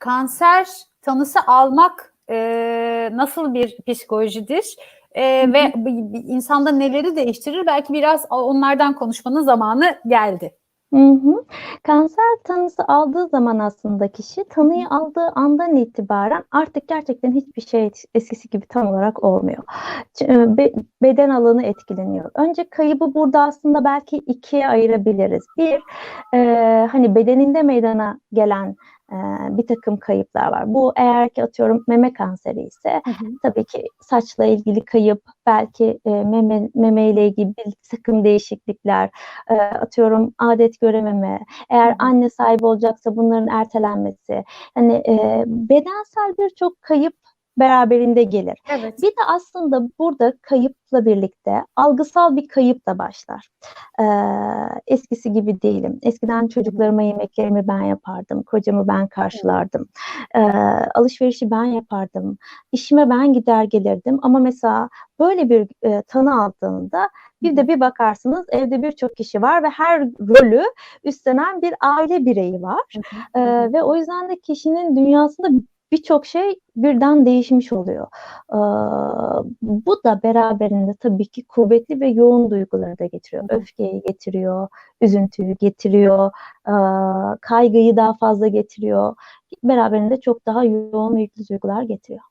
kanser tanısı almak e, nasıl bir psikolojidir? E, ve b- b- insanda neleri değiştirir? Belki biraz onlardan konuşmanın zamanı geldi. Hı hı. Kanser tanısı aldığı zaman aslında kişi tanıyı aldığı andan itibaren artık gerçekten hiçbir şey eskisi gibi tam olarak olmuyor. E, be- beden alanı etkileniyor. Önce kaybı burada aslında belki ikiye ayırabiliriz. Bir, e, hani bedeninde meydana gelen e, bir takım kayıplar var. Bu eğer ki atıyorum meme kanseri ise tabii ki saçla ilgili kayıp, belki e, meme, meme ile ilgili bir takım değişiklikler, e, atıyorum adet görememe, eğer anne sahibi olacaksa bunların ertelenmesi, hani e, bedensel birçok kayıp beraberinde gelir. Evet. Bir de aslında burada kayıpla birlikte algısal bir kayıp da başlar. Ee, eskisi gibi değilim. Eskiden çocuklarıma yemeklerimi ben yapardım, kocamı ben karşılardım, ee, alışverişi ben yapardım, işime ben gider gelirdim. Ama mesela böyle bir e, tanı aldığında bir de bir bakarsınız evde birçok kişi var ve her rolü üstlenen bir aile bireyi var. Ee, ve o yüzden de kişinin dünyasında birçok şey birden değişmiş oluyor. Ee, bu da beraberinde tabii ki kuvvetli ve yoğun duyguları da getiriyor. Öfkeyi getiriyor, üzüntüyü getiriyor, e, kaygıyı daha fazla getiriyor. Beraberinde çok daha yoğun ve yüklü duygular getiriyor.